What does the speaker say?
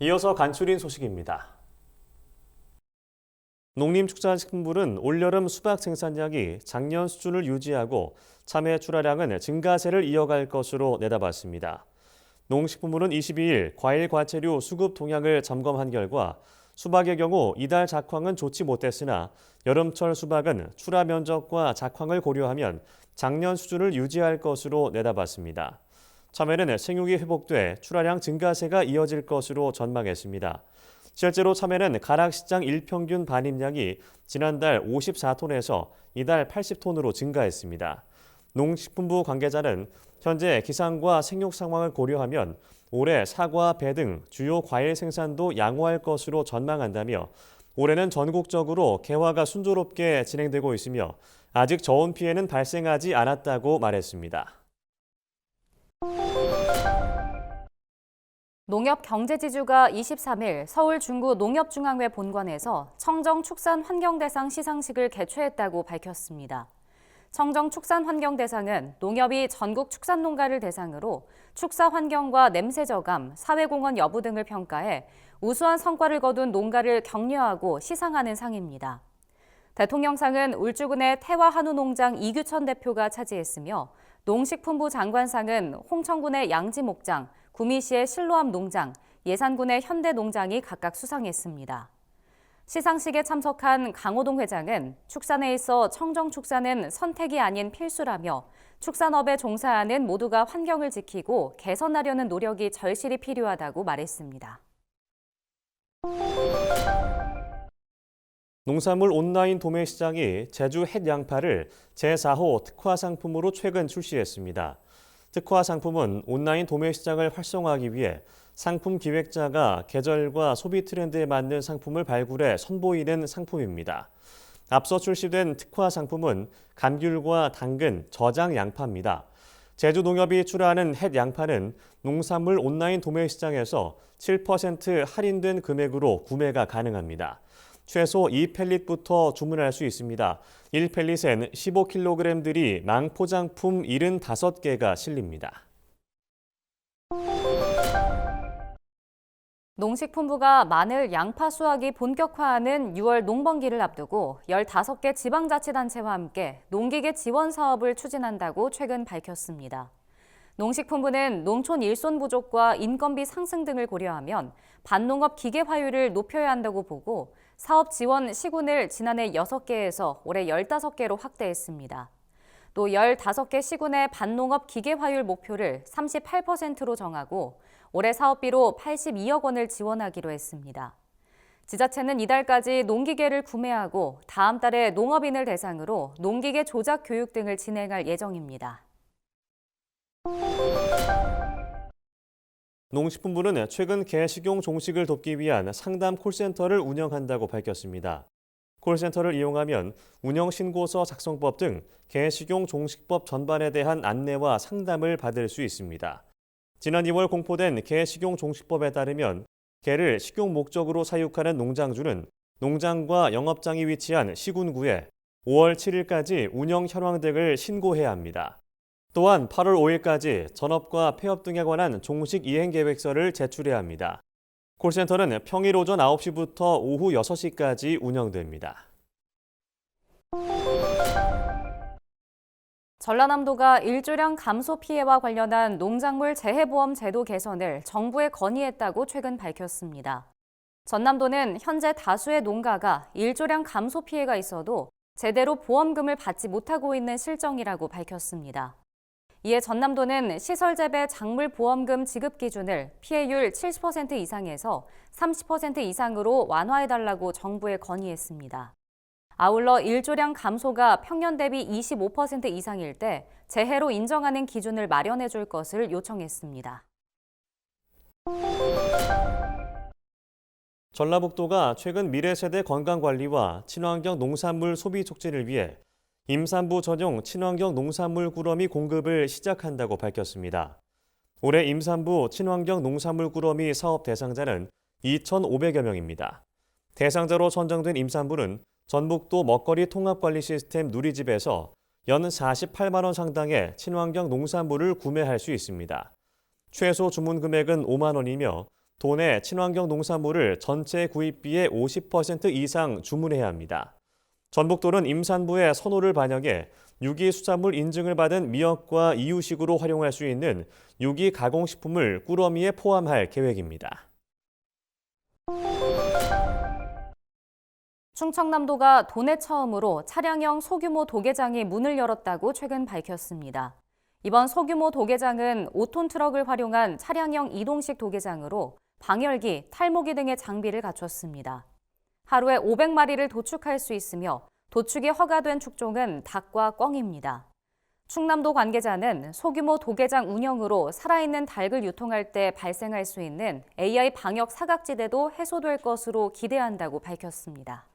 이어서 간추린 소식입니다. 농림축산식품부는 올여름 수박 생산량이 작년 수준을 유지하고 참외 출하량은 증가세를 이어갈 것으로 내다봤습니다. 농식품부는 22일 과일 과채류 수급 동향을 점검한 결과 수박의 경우 이달 작황은 좋지 못했으나 여름철 수박은 출하 면적과 작황을 고려하면 작년 수준을 유지할 것으로 내다봤습니다. 참외는 생육이 회복돼 출하량 증가세가 이어질 것으로 전망했습니다. 실제로 참외는 가락시장 일평균 반입량이 지난달 54톤에서 이달 80톤으로 증가했습니다. 농식품부 관계자는 현재 기상과 생육 상황을 고려하면 올해 사과, 배 등 주요 과일 생산도 양호할 것으로 전망한다며 올해는 전국적으로 개화가 순조롭게 진행되고 있으며 아직 저온 피해는 발생하지 않았다고 말했습니다. 농협경제지주가 23일 서울 중구 농협중앙회 본관에서 청정축산환경대상 시상식을 개최했다고 밝혔습니다. 청정축산환경대상은 농협이 전국 축산농가를 대상으로 축사 환경과 냄새 저감, 사회공헌 여부 등을 평가해 우수한 성과를 거둔 농가를 격려하고 시상하는 상입니다. 대통령상은 울주군의 태화 한우 농장 이규천 대표가 차지했으며 농식품부 장관상은 홍천군의 양지목장, 구미시의 실로암 농장, 예산군의 현대 농장이 각각 수상했습니다. 시상식에 참석한 강호동 회장은 축산에 있어 청정축산은 선택이 아닌 필수라며 축산업에 종사하는 모두가 환경을 지키고 개선하려는 노력이 절실히 필요하다고 말했습니다. 농산물 온라인 도매 시장이 제주 햇 양파를 제4호 특화 상품으로 최근 출시했습니다. 특화 상품은 온라인 도매 시장을 활성화하기 위해 상품 기획자가 계절과 소비 트렌드에 맞는 상품을 발굴해 선보이는 상품입니다. 앞서 출시된 특화 상품은 감귤과 당근, 저장 양파입니다. 제주 농협이 출하하는 햇 양파는 농산물 온라인 도매 시장에서 7% 할인된 금액으로 구매가 가능합니다. 최소 2펠릿부터 주문할 수 있습니다. 1펠릿엔 15kg들이 망포장품 75개가 실립니다. 농식품부가 마늘, 양파 수확이 본격화하는 6월 농번기를 앞두고 15개 지방자치단체와 함께 농기계 지원 사업을 추진한다고 최근 밝혔습니다. 농식품부는 농촌 일손 부족과 인건비 상승 등을 고려하면 반농업 기계 화율을 높여야 한다고 보고 사업 지원 시군을 지난해 6개에서 올해 15개로 확대했습니다. 또 15개 시군의 반농업 기계 화율 목표를 38%로 정하고 올해 사업비로 82억 원을 지원하기로 했습니다. 지자체는 이달까지 농기계를 구매하고 다음 달에 농업인을 대상으로 농기계 조작 교육 등을 진행할 예정입니다. 농식품부는 최근 개 식용 종식을 돕기 위한 상담 콜센터를 운영한다고 밝혔습니다. 콜센터를 이용하면 운영 신고서 작성법 등 개식용 종식법 전반에 대한 안내와 상담을 받을 수 있습니다. 지난 2월 공포된 개식용 종식법에 따르면 개를 식용 목적으로 사육하는 농장주는 농장과 영업장이 위치한 시군구에 5월 7일까지 운영 현황 등을 신고해야 합니다. 또한 8월 5일까지 전업과 폐업 등에 관한 종식 이행 계획서를 제출해야 합니다. 콜센터는 평일 오전 9시부터 오후 6시까지 운영됩니다. 전라남도가 일조량 감소 피해와 관련한 농작물 재해보험 제도 개선을 정부에 건의했다고 최근 밝혔습니다. 전남도는 현재 다수의 농가가 일조량 감소 피해가 있어도 제대로 보험금을 받지 못하고 있는 실정이라고 밝혔습니다. 이에 전남도는 시설재배 작물 보험금 지급 기준을 피해율 70% 이상에서 30% 이상으로 완화해달라고 정부에 건의했습니다. 아울러 일조량 감소가 평년 대비 25% 이상일 때 재해로 인정하는 기준을 마련해 줄 것을 요청했습니다. 전라북도가 최근 미래세대 건강관리와 친환경 농산물 소비 촉진을 위해 임산부 전용 친환경 농산물 꾸러미 공급을 시작한다고 밝혔습니다. 올해 임산부 친환경 농산물 꾸러미 사업 대상자는 2,500여 명입니다. 대상자로 선정된 임산부는 전북도 먹거리 통합관리 시스템 누리집에서 연 48만 원 상당의 친환경 농산물을 구매할 수 있습니다. 최소 주문 금액은 5만 원이며 도내 친환경 농산물을 전체 구입비의 50% 이상 주문해야 합니다. 전북도는 임산부의 선호를 반영해 유기 수산물 인증을 받은 미역과 이유식으로 활용할 수 있는 유기 가공식품을 꾸러미에 포함할 계획입니다. 충청남도가 도내 처음으로 차량형 소규모 도계장이 문을 열었다고 최근 밝혔습니다. 이번 소규모 도계장은 5톤 트럭을 활용한 차량형 이동식 도계장으로 방열기, 탈모기 등의 장비를 갖췄습니다. 하루에 500마리를 도축할 수 있으며 도축이 허가된 축종은 닭과 꿩입니다. 충남도 관계자는 소규모 도계장 운영으로 살아있는 닭을 유통할 때 발생할 수 있는 AI 방역 사각지대도 해소될 것으로 기대한다고 밝혔습니다.